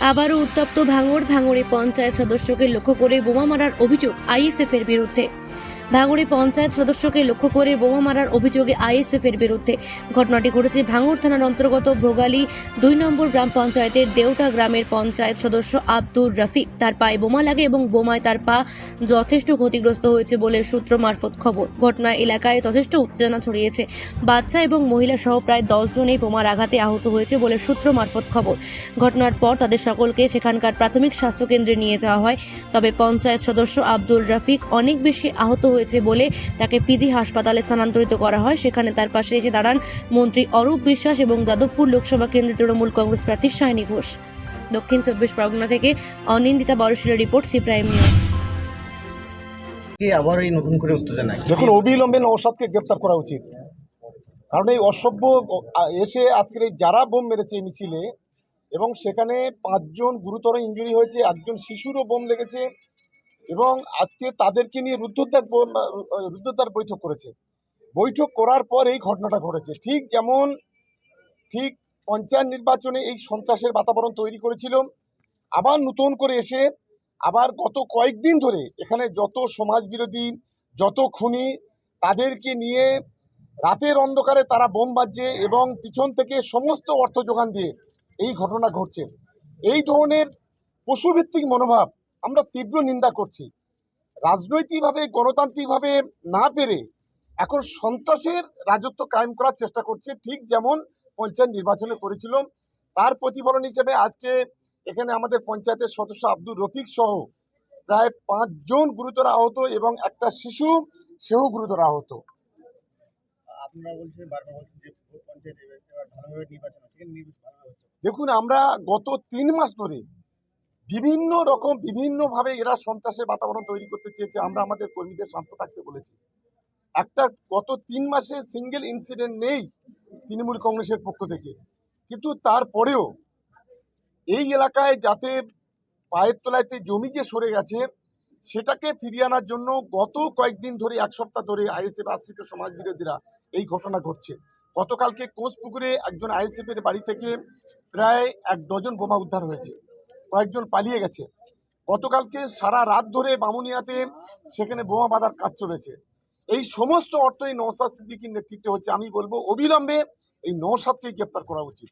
আবারও উত্তপ্ত ভাঙড় ভাঙড়ে পঞ্চায়েত সদস্যকে লক্ষ্য করে বোমা মারার অভিযোগ আইএসএফ এর বিরুদ্ধে। ভাঙড়ে পঞ্চায়েত সদস্যকে লক্ষ্য করে বোমা মারার অভিযোগে আইএসএফ এর বিরুদ্ধে ঘটনাটি ঘটেছে ভাঙড় থানার অন্তর্গত ভোগালী দুই নম্বর গ্রাম পঞ্চায়েতের দেউটা গ্রামের পঞ্চায়েত সদস্য আব্দুর রফিক। তার পায়ে বোমা লাগে এবং বোমায় তার পা যথেষ্ট ক্ষতিগ্রস্ত হয়েছে বলে সূত্র মারফত খবর। ঘটনা এলাকায় যথেষ্ট উত্তেজনা ছড়িয়েছে। বাচ্চা এবং মহিলা সহ প্রায় দশ জন এই বোমার আঘাতে আহত হয়েছে বলে সূত্র মারফত খবর। ঘটনার পর তাদের সকলকে সেখানকার প্রাথমিক স্বাস্থ্য কেন্দ্রে নিয়ে যাওয়া হয়। তবে পঞ্চায়েত সদস্য আব্দুল রফিক অনেক বেশি আহত হয়েছে বলে তাকে পিজি হাসপাতালে স্থানান্তরিত করা হয়। সেখানে তার পাশে এসে দাঁড়ান মন্ত্রী অরূপ বিশ্বাস এবং যাদবপুর লোকসভা কেন্দ্রের তৃণমূল কংগ্রেস প্রার্থী সায়নী ঘোষ। দক্ষিণ চব্বিশ পরগনা থেকে অনিন্দিতা বড়শিলের রিপোর্ট সি প্রাইম নিউজ। আবার এই নতুন করে উত্তেজনা দেখুন অবিলম্বে নৌসাদকে গ্রেপ্তার করা উচিত। কারণ এই অসভ্য এসে আজকের এই যারা বোম মেরেছে মিছিলে এবং সেখানে পাঁচজন গুরুতর ইঞ্জুরি হয়েছে একজন শিশুরও বোম লেগেছে এবং আজকে তাদেরকে নিয়ে রুদ্ধদ্বার রুদ্ধদ্বার বৈঠক করেছে। বৈঠক করার পর এই ঘটনাটা ঘটেছে। ঠিক যেমন, ঠিক পঞ্চায়েত নির্বাচনে এই সন্ত্রাসের বাতাবরণ তৈরি করেছিল। আবার নতুন করে এসে আবার গত কয়েকদিন ধরে এখানে যত সমাজ বিরোধী যত খুনি, তাদেরকে নিয়ে রাতের অন্ধকারে তারা বোম বাজছে এবং পিছন থেকে সমস্ত অর্থ যোগান দিয়ে এই ঘটনা ঘটছে। এই ধরনের পশুভিত্তিক মনোভাব আমরা তীব্র নিন্দা করছি। রাজনৈতিকভাবে গণতান্ত্রিকভাবে না পেরে এখন সন্ত্রাসের রাজত্ব কায়েম করার চেষ্টা করছে ঠিক যেমন পঞ্চায়েত নির্বাচনে করেছিল তার প্রতিফলন হিসেবে আজকে এখানে আমাদের পঞ্চায়েতের সদস্য আব্দুর রফিক সহ প্রায় পাঁচজন গুরুতর আহত এবং একটা শিশু সেও গুরুতর আহত। দেখুন আমরা গত তিন মাস ধরে বিভিন্ন রকম, বিভিন্নভাবে এরা সন্ত্রাসের বাতাবরণ তৈরি করতে চেয়েছে। আমরা আমাদের কর্মীদের শান্ত থাকতে বলেছি। একটা গত তিন মাসে সিঙ্গেল ইনসিডেন্ট নেই তৃণমূল কংগ্রেসের পক্ষ থেকে। কিন্তু তারপরেও এই এলাকায় যাতে পায়ের তলাইতে জমি যে সরে গেছে, সেটাকে ফিরিয়ে আনার জন্য গত কয়েকদিন ধরে, এক সপ্তাহ ধরে আইএসএফ আশ্রিত সমাজ বিরোধীরা এই ঘটনা ঘটছে। গতকালকে কোঁচপুকুরে একজন আইএসএফ এর বাড়ি থেকে প্রায় এক ডজন বোমা উদ্ধার হয়েছে। কয়েকজন পালিয়ে গেছে। গতকালকে সারা রাত ধরে বামুনিয়াতে সেখানে বোমা বাঁধার কাজ চলেছে। এই সমস্ত অর্থ এই নৌসাদ নেতৃত্বে হচ্ছে। আমি বলব, অবিলম্বে এই নৌসাদকেই গ্রেপ্তার করা উচিত।